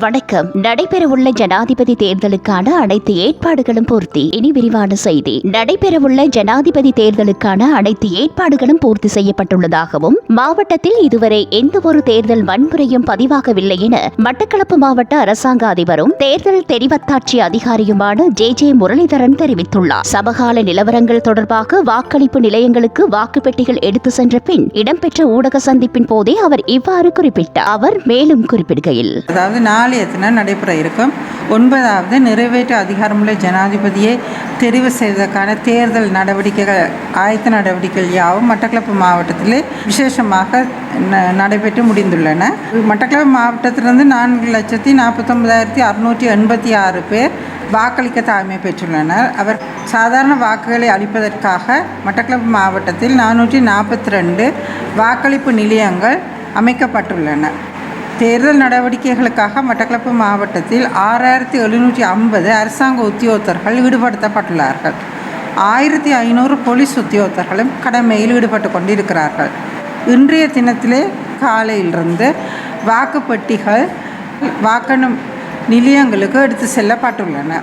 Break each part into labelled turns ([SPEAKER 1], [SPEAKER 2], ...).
[SPEAKER 1] வணக்கம். நடைபெறவுள்ள ஜனாதிபதி தேர்தலுக்கான அனைத்து ஏற்பாடுகளும் பூர்த்தி. இனி விரிவான செய்தி. நடைபெறவுள்ள ஜனாதிபதி தேர்தலுக்கான அனைத்து ஏற்பாடுகளும் பூர்த்தி செய்யப்பட்டுள்ளதாகவும் மாவட்டத்தில் இதுவரை எந்த ஒரு தேர்தல் வன்முறையும் பதிவாகவில்லை என மட்டக்களப்பு மாவட்ட அரசாங்க அதிபரும் தேர்தல் தெரிவத்தாட்சி அதிகாரியுமான ஜே ஜே முரளிதரன் தெரிவித்துள்ளார். சமகால நிலவரங்கள் தொடர்பாக வாக்களிப்பு நிலையங்களுக்கு வாக்குப்பெட்டிகள் எடுத்து சென்ற பின் இடம்பெற்ற ஊடக சந்திப்பின் போதே அவர் இவ்வாறு குறிப்பிட்டார். அவர் மேலும் குறிப்பிடுகையில்
[SPEAKER 2] அதாவது தினம் நடைபெற இருக்கும். ஒன்பதாவது நிறைவேற்று அதிகாரமுள்ள ஜனாதிபதியை தெரிவு செய்வதற்கான தேர்தல் நடவடிக்கைகள் ஆயத்த நடவடிக்கைகள் யாவும் மட்டக்களப்பு மாவட்டத்தில் விசேஷமாக ந- நடைபெற்று முடிந்துள்ளன. மட்டக்களப்பு மாவட்டத்திலிருந்து நான்கு லட்சத்தி நாற்பத்தொன்பதாயிரத்தி அறுநூற்றி எண்பத்தி ஆறு பேர் வாக்களிக்க தாய்மை பெற்றுள்ளனர். அவர் சாதாரண வாக்குகளை அளிப்பதற்காக மட்டக்களப்பு மாவட்டத்தில் நானூற்றி நாற்பத்தி ரெண்டு வாக்களிப்பு நிலையங்கள் அமைக்கப்பட்டுள்ளன. தேர்தல் நடவடிக்கைகளுக்காக மட்டக்களப்பு மாவட்டத்தில் ஆறாயிரத்தி எழுநூற்றி ஐம்பது அரசாங்க உத்தியோகத்தர்கள் ஈடுபடுத்தப்பட்டுள்ளார்கள் ஆயிரத்தி ஐநூறு போலீஸ் உத்தியோகத்தர்களும் கடமையில் ஈடுபட்டு கொண்டிருக்கிறார்கள். இன்றைய தினத்திலே காலையிலிருந்து வாக்குப்பெட்டிகள் வாக்கணும் நிலையங்களுக்கு எடுத்து செல்லப்பட்டுள்ளன.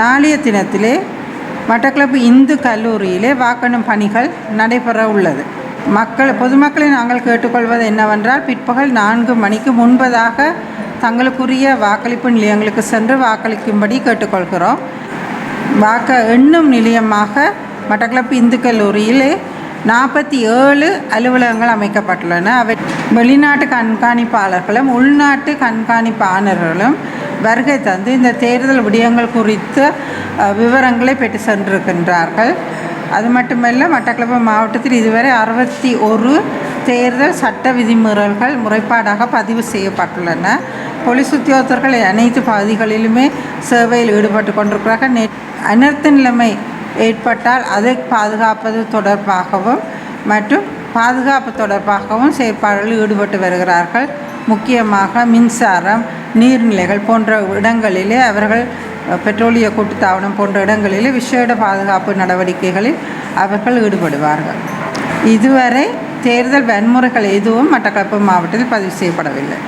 [SPEAKER 2] நாளைய தினத்திலே மட்டக்களப்பு இந்து கல்லூரியிலே வாக்கணும் பணிகள் நடைபெற உள்ளது மக்கள் பொதுமக்களை நாங்கள் கேட்டுக்கொள்வது என்னவென்றால் பிற்பகல் நான்கு மணிக்கு முன்பதாக தங்களுக்குரிய வாக்களிப்பு நிலையங்களுக்கு சென்று வாக்களிக்கும்படி கேட்டுக்கொள்கிறோம். வாக்க எண்ணும் நிலையமாக மட்டக்களப்பு இந்து கல்லூரியிலே நாற்பத்தி ஏழு அலுவலகங்கள் அமைக்கப்பட்டுள்ளன. அவை வெளிநாட்டு கண்காணிப்பாளர்களும் உள்நாட்டு கண்காணிப்பாளர்களும் வருகை தந்து இந்த தேர்தல் விடயங்கள் குறித்த விவரங்களை பெற்று சென்றிருக்கின்றார்கள். அது மட்டுமல்ல மட்டக்களப்பு மாவட்டத்தில் இதுவரை அறுபத்தி ஒரு தேர்தல் சட்ட விதிமீறல்கள் முறைப்பாடாக பதிவு செய்யப்பட்டுள்ளன. போலீஸ் உத்தியோகத்தர்கள் அனைத்து பகுதிகளிலுமே சேவையில் ஈடுபட்டு கொண்டிருக்கிறார்கள். நே அனர்த்த நிலைமை ஏற்பட்டால் அதை பாதுகாப்பது தொடர்பாகவும் மற்றும் பாதுகாப்பு தொடர்பாகவும் செயற்பாடுகளில் ஈடுபட்டு வருகிறார்கள். முக்கியமாக மின்சாரம் நீர்நிலைகள் போன்ற இடங்களிலே அவர்கள் பெட்ரோலிய கூட்டுத்தாபனம் போன்ற இடங்களில் விசேட பாதுகாப்பு நடவடிக்கைகளில் அவர்கள் ஈடுபடுவார்கள். இதுவரை தேர்தல் வன்முறைகள் எதுவும் மட்டக்களப்பு மாவட்டத்தில் பதிவு செய்யப்படவில்லை.